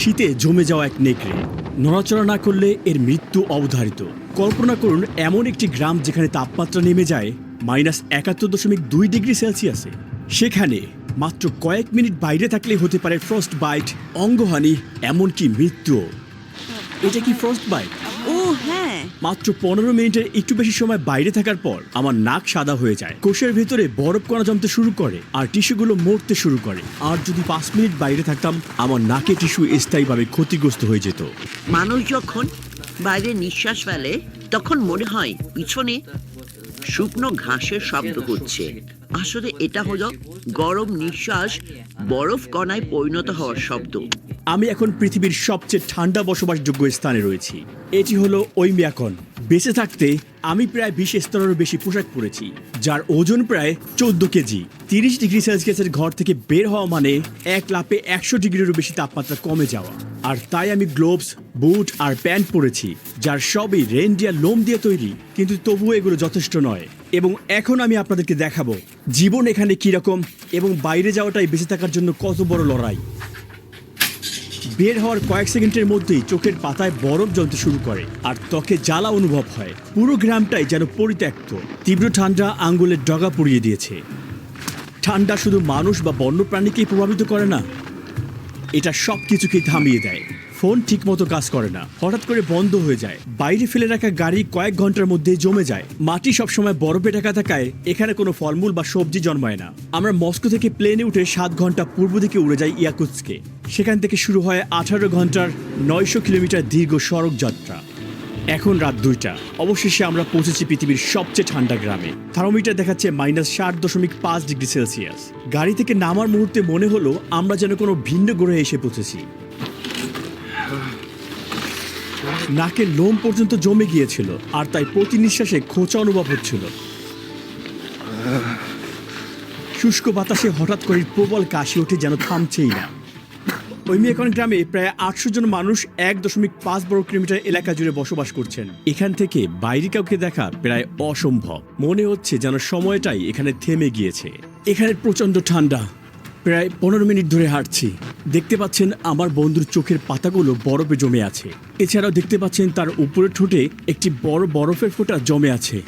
শীতে জমে যাওয়া এক নেকড়ে। নড়াচড়া না করলে এর মৃত্যু অবধারিত। কল্পনা করুন, এমন একটি গ্রাম যেখানে তাপমাত্রা নেমে যায় মাইনাস একাত্তর দশমিক দুই ডিগ্রি সেলসিয়াসে। সেখানে মাত্র কয়েক মিনিট বাইরে থাকলে হতে পারে ফ্রস্ট বাইট অঙ্গহানি, এমনকি মৃত্যু এটা কি ফ্রস্ট বাইট হ্যাঁ। মাত্র পনেরো মিনিটের একটু বেশি সময় বাইরে থাকার পর আমার নাক সাদা হয়ে যায়। কোষের ভেতরে বরফ কণা জমতে শুরু করে আর টিস্যুগুলো মরতে শুরু করে। আর যদি পাঁচ মিনিট বাইরে থাকতাম আমার নাকে টিস্যু স্থায়ীভাবে ক্ষতিগ্রস্ত হয়ে যেত। মানুষ যখন বাইরে নিঃশ্বাস ফেলে তখন মনে হয় পিছনে শুকনো ঘাসের শব্দ হচ্ছে। আসলে এটা হলো গরম নিঃশ্বাস বরফ কণায় পরিণত হওয়ার শব্দ। আমি এখন পৃথিবীর সবচেয়ে ঠান্ডা বসবাসযোগ্য স্থানে রয়েছি। এটি হলো ঐমিয়াকন। বেঁচে থাকতে আমি প্রায় বিশ স্তরেরও বেশি পোশাক পরেছি, যার ওজন প্রায় চোদ্দ কেজি। তিরিশ ডিগ্রি সেলসিয়াসের ঘর থেকে বের হওয়া মানে এক লাপে একশো ডিগ্রিরও বেশি তাপমাত্রা কমে যাওয়া। আর তাই আমি গ্লোভস, বুট আর প্যান্ট পরেছি, যার সবই রেনডিয়ার লোম দিয়ে তৈরি, কিন্তু তবুও এগুলো যথেষ্ট নয়। এবং এখন আমি আপনাদেরকে দেখাবো, জীবন এখানে কীরকম এবং বাইরে যাওয়াটাই বেঁচে থাকার জন্য কত বড় লড়াই। বের হওয়ার কয়েক সেকেন্ডের মধ্যেই চোখের পাতায় বরফ জ্বলতে শুরু করে, আর ত্বকে জ্বালা অনুভব হয়। পুরো গ্রামটাই যেন পরিত্যক্ত। তীব্র ঠান্ডা আঙ্গুলের ডগা পুড়িয়ে দিয়েছে। ঠান্ডা শুধু মানুষ বা বন্যপ্রাণীকেই প্রভাবিত করে না, এটা সব কিছুকেই থামিয়ে দেয়। ফোন ঠিকমতো কাজ করে না। হঠাৎ করে বন্ধ হয়ে যায়। বাইরে ফেলে রাখা গাড়ি কয়েক ঘণ্টার মধ্যেই জমে যায়। মাটি সবসময় বরফে ঢাকা থাকায় এখানে কোনো ফলমূল বা সবজি জন্মায় না। আমরা মস্কো থেকে প্লেনে উঠে সাত ঘণ্টা পূর্ব দিকে উড়ে যাই ইয়াকুৎসকে। সেখান থেকে শুরু হয় আঠারো ঘণ্টার নয়শো কিলোমিটার দীর্ঘ সড়ক যাত্রা। এখন রাত দুইটা। অবশেষে আমরা পৌঁছেছি পৃথিবীর সবচেয়ে ঠান্ডা গ্রামে। থার্মোমিটার দেখাচ্ছে মাইনাস ষাট দশমিক পাঁচ ডিগ্রি সেলসিয়াস। গাড়ি থেকে নামার মুহূর্তে মনে হলো আমরা যেন কোনো ভিন্ন গ্রহে এসে পৌঁছেছি। নাকের লোম পর্যন্ত জমে গিয়েছিল, আর তাই প্রতি নিঃশ্বাসে খোঁচা অনুভব হচ্ছিল। শুষ্ক বাতাসে হঠাৎ করে প্রবল কাশি ওঠে যেন থামছেই না। ঐমিয়াকন গ্রামে প্রায় আটশো জন মানুষ এক দশমিক পাঁচ বর্গ কিলোমিটার এলাকা জুড়ে বসবাস করছেন। এখান থেকে বাইরে কাউকে দেখা প্রায় অসম্ভব। মনে হচ্ছে যেন সময়টাই এখানে থেমে গিয়েছে। এখানে প্রচণ্ড ঠান্ডা। প্রায় পনেরো মিনিট ধরে হাঁটছি। দেখতে পাচ্ছেন আমার বন্ধুর চোখের পাতাগুলো বরফে জমে আছে। এছাড়াও দেখতে পাচ্ছেন তার উপরের ঠোঁটে একটি বড় বরফের ফোঁটা জমে আছে।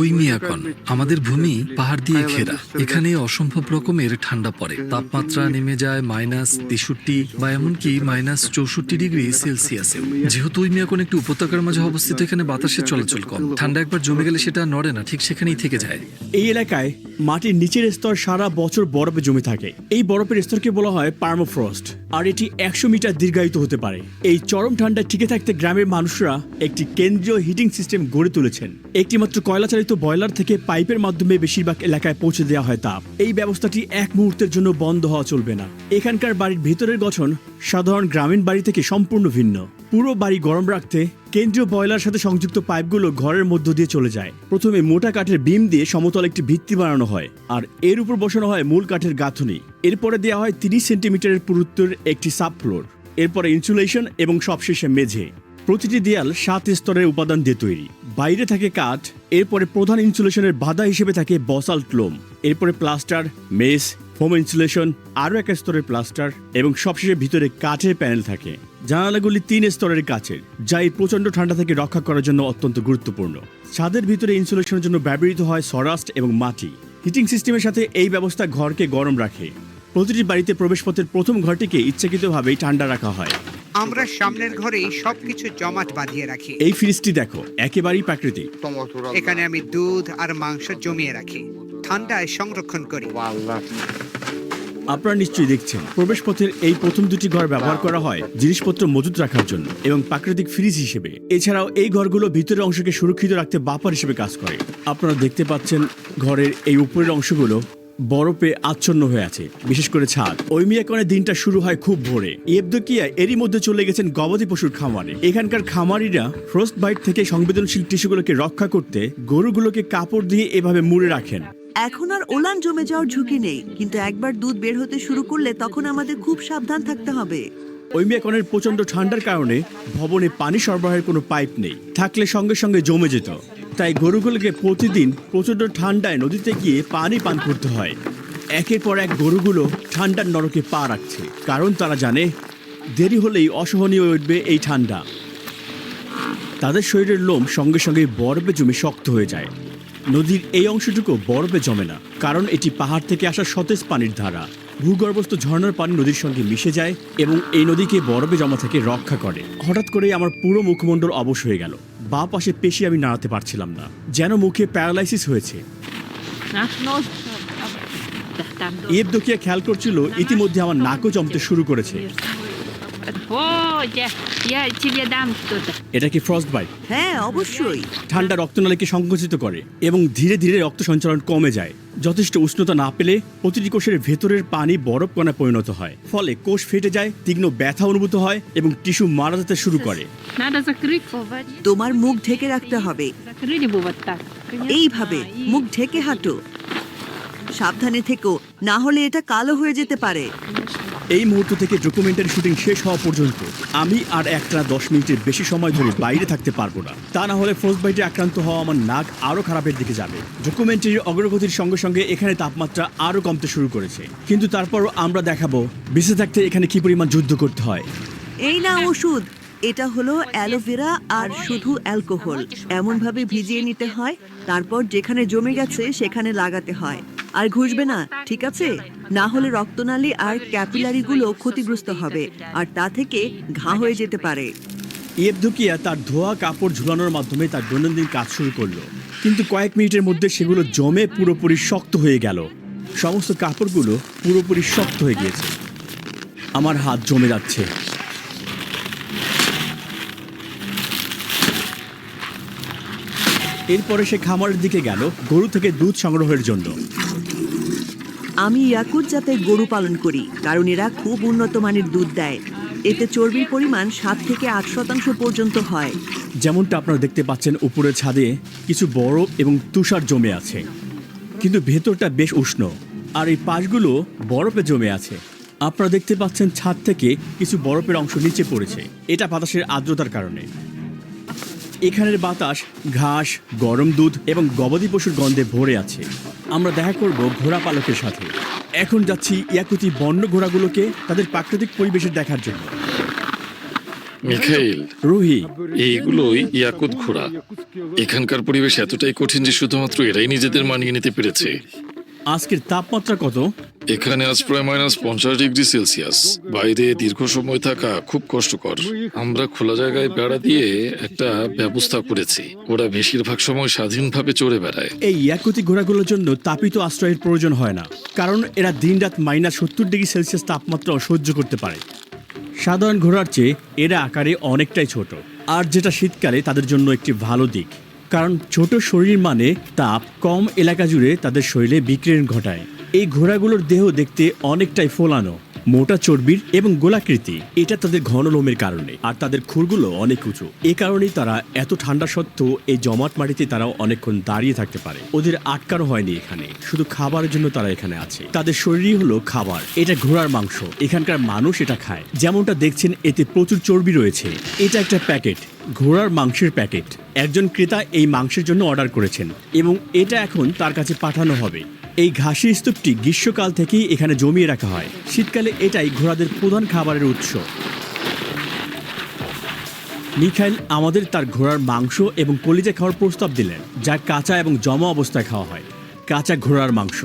ওই মিয়াকন আমাদের ভূমি পাহাড় দিয়ে ঘেরা। এখানে অসম্ভব রকমের ঠান্ডা পড়ে। তাপমাত্রা নেমে যায় মাইনাস তেষট্টি বা এমনকি মাইনাস চৌষট্টি ডিগ্রি সেলসিয়াসে। যেহেতু ওই মিয়াকন একটি উপত্যকার মাঝে অবস্থিত, এখানে বাতাসের চলাচল কম। ঠান্ডা একবার জমে গেলে সেটা নড়ে না, ঠিক সেখানেই থেকে যায়। এই এলাকায় মাটির নিচের স্তর সারা বছর বরফে জমে থাকে। এই বরফের স্তরকে বলা হয় পার্মোফ্রস্ট, আর এটি একশো মিটার দীর্ঘায়িত হতে পারে। এই চরম ঠান্ডায় টিকে থাকতে গ্রামের মানুষরা একটি কেন্দ্রীয় হিটিং সিস্টেম গড়ে তুলেছেন। একটি মাত্র কয়লা বয়লার থেকে পাইপের মাধ্যমে বেশিরভাগ এলাকায় পৌঁছে দেওয়া হয় তাপ এই ব্যবস্থাটি এক মুহূর্তের জন্য বন্ধ হওয়া চলবে না। এখানকার বাড়ির ভেতরের গঠন সাধারণ গ্রামীণ বাড়ি থেকে সম্পূর্ণ ভিন্ন। পুরো বাড়ি গরম রাখতে কেন্দ্রীয় বয়লার সাথে সংযুক্ত পাইপগুলো ঘরের মধ্য দিয়ে চলে যায়। প্রথমে মোটা কাঠের বিম দিয়ে সমতল একটি ভিত্তি বানানো হয় আর এর উপর বসানো হয় মূল কাঠের গাঁথনি। এরপরে দেওয়া হয় তিরিশ সেন্টিমিটারের পুরুত্বের একটি সাব ফ্লোর এরপরে ইনসুলেশন এবং সবশেষে মেঝে। প্রতিটি দেয়াল সাত স্তরের উপাদান দিয়ে তৈরি। বাইরে থাকে কাঠ, এরপরে প্রধান ইনসুলেশনের বাধা হিসেবে থাকে বসাল্ট লোম। এরপরে প্লাস্টার, মেস হোম ইনসুলেশন, আরও এক স্তরের প্লাস্টার এবং সবশেষে ভিতরে কাঠের প্যানেল থাকে। জানালাগুলি তিন স্তরের কাচের, যা এই প্রচণ্ড ঠান্ডা থেকে রক্ষা করার জন্য অত্যন্ত গুরুত্বপূর্ণ। ছাদের ভিতরে ইনসুলেশনের জন্য ব্যবহৃত হয় সরাস্ট এবং মাটি। হিটিং সিস্টেমের সাথে এই ব্যবস্থা ঘরকে গরম রাখে। প্রতিটি বাড়িতে প্রবেশপথের প্রথম ঘরটিকে ইচ্ছাকৃতভাবেই ঠান্ডা রাখা হয়। আমরা সামনের ঘরেই সবকিছু জমাট বাঁধিয়ে রাখি। এই ফ্রিজটি দেখো একেবারেই প্রাকৃতিক। এখানে আমি দুধ আর মাংস জমিয়ে রাখি ঠান্ডায় সংরক্ষণ করি। আপনারা নিশ্চয়ই দেখছেন প্রবেশপথের এই প্রথম দুটি ঘর ব্যবহার করা হয় জিনিসপত্র মজুত রাখার জন্য এবং প্রাকৃতিক ফ্রিজ হিসেবে। এছাড়াও এই ঘরগুলো ভিতরের অংশকে সুরক্ষিত রাখতে বাপার হিসেবে কাজ করে। আপনারা দেখতে পাচ্ছেন ঘরের এই উপরের অংশগুলো বরফে আচ্ছন্ন হয়ে আছে বিশেষ করে ছাদ। ঐমিয়াকনের দিনটা শুরু হয় খুব ভোরে। ইয়েবদকিয়া এরই মধ্যে চলে গেছেন গবাদি পশুর খামারে। এখানকার খামারিরা ফ্রস্ট বাইট থেকে সংবেদনশীল টিস্যুগুলোকে রক্ষা করতে গরুগুলোকে কাপড় দিয়ে এভাবে মুড়ে রাখেন। এখন আর ওলান জমে যাওয়ার ঝুঁকি নেই কিন্তু একবার দুধ বের হতে শুরু করলে তখন আমাদের খুব সাবধান থাকতে হবে। ঐমিয়াকনের প্রচণ্ড ঠান্ডার কারণে ভবনে পানি সরবরাহের কোনো পাইপ নেই। থাকলে সঙ্গে সঙ্গে জমে যেত। তাই গরুগুলোকে প্রতিদিন প্রচণ্ড ঠান্ডায় নদীতে গিয়ে পানি পান করতে হয়। একের পর এক গরুগুলো ঠান্ডার নরকে পা রাখছে, কারণ তারা জানে দেরি হলেই অসহনীয় উঠবে এই ঠান্ডা। তাদের শরীরের লোম সঙ্গে সঙ্গে বরফে জমে শক্ত হয়ে যায়। নদীর এই অংশটুকু বরফে জমে না, কারণ এটি পাহাড় থেকে আসা সতেজ পানির ধারা। ভূগর্ভস্থ ঝর্নার পানি নদীর সঙ্গে মিশে যায় এবং এই নদীকে বরফে জমা থেকে রক্ষা করে। হঠাৎ করে আমার পুরো মুখমণ্ডল অবশ হয়ে গেল। বা পাশে পেশি আমি নাড়াতে পারছিলাম না, যেন মুখে প্যারালাইসিস হয়েছে। এবদোকিয়া খেয়াল করছিল, ইতিমধ্যে আমার নাকও জমতে শুরু করেছে। ও যা ইয়া দাম এটা কি ফ্রস্ট বাইট হ্যাঁ অবশ্যই। ঠান্ডা রক্তনালীকে সংকুচিত করে এবং ধীরে ধীরে রক্ত সঞ্চালন কমে যায়? যথেষ্ট উষ্ণতা না পেলে প্রতিটি কোষের ভেতরের পানি বরফ কণায় পরিণত হয়। ফলে কোষ ফেটে যায় তীক্ষ্ণ ব্যথা অনুভূত হয় এবং টিস্যু মারা যেতে শুরু করে। তোমার মুখ ঢেকে রাখতে হবে। এইভাবে মুখ ঢেকে হাঁটো। সাবধানে থেকো না হলে এটা কালো হয়ে যেতে পারে। এই মুহূর্ত থেকে ডকুমেন্টারি শুটিং শেষ হওয়া পর্যন্ত আমি আর একটা দশ মিনিটের বেশি সময় ধরে বাইরে থাকতে পারব না। তা না হলে ফ্রস্ট বাইটে আক্রান্ত হওয়া আমার নাক আরও খারাপের দিকে যাবে। ডকুমেন্টারির অগ্রগতির সঙ্গে সঙ্গে এখানে তাপমাত্রা আরও কমতে শুরু করেছে। কিন্তু তারপরও আমরা দেখাবো বেঁচে থাকতে এখানে কি পরিমাণ যুদ্ধ করতে হয়। এই না ওষুধ, এটা হলো অ্যালোভেরা আর শুধু অ্যালকোহল এমনভাবে ভিজিয়ে নিতে হয়, তারপর যেখানে জমে গেছে সেখানে লাগাতে হয়। আর ঘুষবে না, ঠিক আছে? না হলে রক্তনালী আর ক্যাপিলারিগুলো ক্ষতিগ্রস্ত হবে, আর তা থেকে ঘা হয়ে যেতে পারে। ইয়েবদুকিয়া তার ধোয়া কাপড় ঝুলানোর মাধ্যমে তার দৈনন্দিন কাজ শুরু করল। কিন্তু কয়েক মিনিটের মধ্যে সেগুলো জমে পুরোপুরি শক্ত হয়ে গেল। সমস্ত কাপড়গুলো পুরোপুরি শক্ত হয়ে গিয়েছে। আমার হাত জমে যাচ্ছে। এরপরে সে খামারের দিকে গেল গরু থেকে দুধ সংগ্রহের জন্য। আমি ইয়াকুত জাতের গরু পালন করি কারণ এরা খুব উন্নত মানের দুধ দেয়। এতে চর্বির পরিমাণ সাত থেকে আট শতাংশ পর্যন্ত হয়। যেমনটা আপনারা দেখতে পাচ্ছেন উপরের ছাদে কিছু বরফ এবং তুষার জমে আছে। কিন্তু ভেতরটা বেশ উষ্ণ আর এই পাশগুলো বরফে জমে আছে। আপনারা দেখতে পাচ্ছেন ছাদ থেকে কিছু বরফের অংশ নিচে পড়েছে। এটা বাতাসের আর্দ্রতার কারণে। এখানের বাতাস ঘাস গরম দুধ এবং গবাদি পশুর গন্ধে ভরে আছে। আমরা দেখা করব ঘোড়া পালকের সাথে। এখন যাচ্ছি ইয়াকুতি বন্য ঘোড়াগুলোকে তাদের প্রাকৃতিক পরিবেশের দেখার জন্য। মিখাইল রুহি। এইগুলোই ইয়াকুত ঘোড়া। এখানকার পরিবেশ এতটাই কঠিন যে শুধুমাত্র এরাই নিজেদের মানিয়ে নিতে পেরেছে। আজকের তাপমাত্রা কত? এখানে আজ প্রায় মাইনাস পঞ্চাশ ডিগ্রি সেলসিয়াস। বাইরে দীর্ঘ সময় থাকা খুব কষ্টকর। আমরা খোলা জায়গায় বেড়া দিয়ে একটা ব্যবস্থা করেছি। ওরা বেশিরভাগ সময় স্বাধীনভাবে চড়ে বেড়ায়। এই ইয়াকুতি ঘোড়াগুলোর জন্য তাপিত আশ্রয়ের প্রয়োজন হয় না। কারণ এরা দিনরাত মাইনাস সত্তর ডিগ্রি সেলসিয়াস তাপমাত্রা সহ্য করতে পারে। সাধারণ ঘোড়ার চেয়ে এরা আকারে অনেকটাই ছোট। আর যেটা শীতকালে তাদের জন্য একটি ভালো দিক। কারণ ছোট শরীর মানে তাপ কম এলাকা জুড়ে তাদের শরীরে বিক্রিয়ণ ঘটায়। এই ঘোড়াগুলোর দেহ দেখতে অনেকটাই ফোলানো, মোটা চর্বির এবং গোলাকৃতি। এটা তাদের ঘন লোমের কারণে, আর তাদের খুরগুলো অনেক উঁচু। এ কারণেই তারা এত ঠান্ডা সত্ত্বেও এই জমাট মাটিতে তারা অনেকক্ষণ দাঁড়িয়ে থাকতে পারে। ওদের আটকানো হয়নি এখানে, শুধু খাবারের জন্য তারা এখানে আছে। তাদের শরীরই হলো খাবার, এটা ঘোড়ার মাংস। এখানকার মানুষ এটা খায়। যেমনটা দেখছেন, এতে প্রচুর চর্বি রয়েছে। এটা একটা প্যাকেট ঘোড়ার মাংসের প্যাকেট। একজন ক্রেতা এই মাংসের জন্য অর্ডার করেছেন এবং এটা এখন তার কাছে পাঠানো হবে। এই ঘাসের স্তূপটি গ্রীষ্মকাল থেকেই এখানে জমিয়ে রাখা হয়। শীতকালে এটাই ঘোড়াদের প্রধান খাবারের উৎস। মিখাইল আমাদের তার ঘোড়ার মাংস এবং কলিজা খাওয়ার প্রস্তাব দিলেন, যা কাঁচা এবং জমা অবস্থায় খাওয়া হয়। কাঁচা ঘোড়ার মাংস।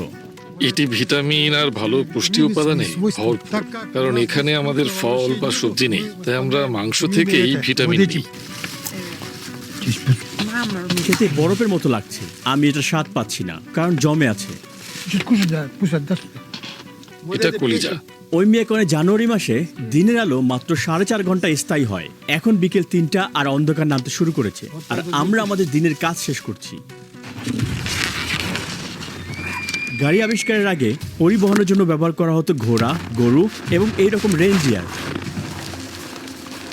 এটি ভিটামিন আর ভালো পুষ্টি উপাদানে ভরপুর কারণ এখানে আমাদের ফল বা সবজি নেই তাই আমরা মাংস থেকেই ভিটামিন নিই। খেতে বরফের মতো লাগছে। আমি এটা স্বাদ পাচ্ছি না কারণ জমে আছে। এটা কলিজা। ওই মেয়েকনে জানুয়ারি মাসে দিনের আলো মাত্র সাড়ে চার ঘণ্টা স্থায়ী হয়। এখন বিকেল তিনটা আর অন্ধকার নামতে শুরু করেছে। আর আমরা আমাদের দিনের কাজ শেষ করছি। গাড়ি আবিষ্কারের আগে পরিবহনের জন্য ব্যবহার করা হতো ঘোড়া, গরু এবং এই রকম রেঞ্জিয়ার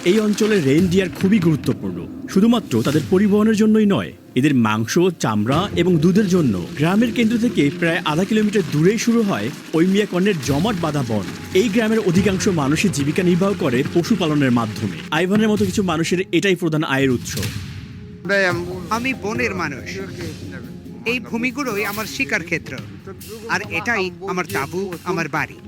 এই অঞ্চলে রেইনডিয়ার খুবই গুরুত্বপূর্ণ। শুধুমাত্র তাদের পরিবহনের জন্যই নয়, এদের মাংস, চামড়া এবং দুধের জন্য। গ্রামের কেন্দ্র থেকে প্রায় আধা কিলোমিটার দূরেই শুরু হয় ওইমিয়া কর্ণের জমাট বাঁধা বন। এই গ্রামের অধিকাংশ মানুষই জীবিকা নির্বাহ করে পশুপালনের মাধ্যমে। আইভানের মতো কিছু মানুষের এটাই প্রধান আয়ের উৎস। আমি বনের মানুষ। এই ভূমিগুলোই আমার শিকার ক্ষেত্র। আর এটাই আমার তাবু আমার বাড়ি।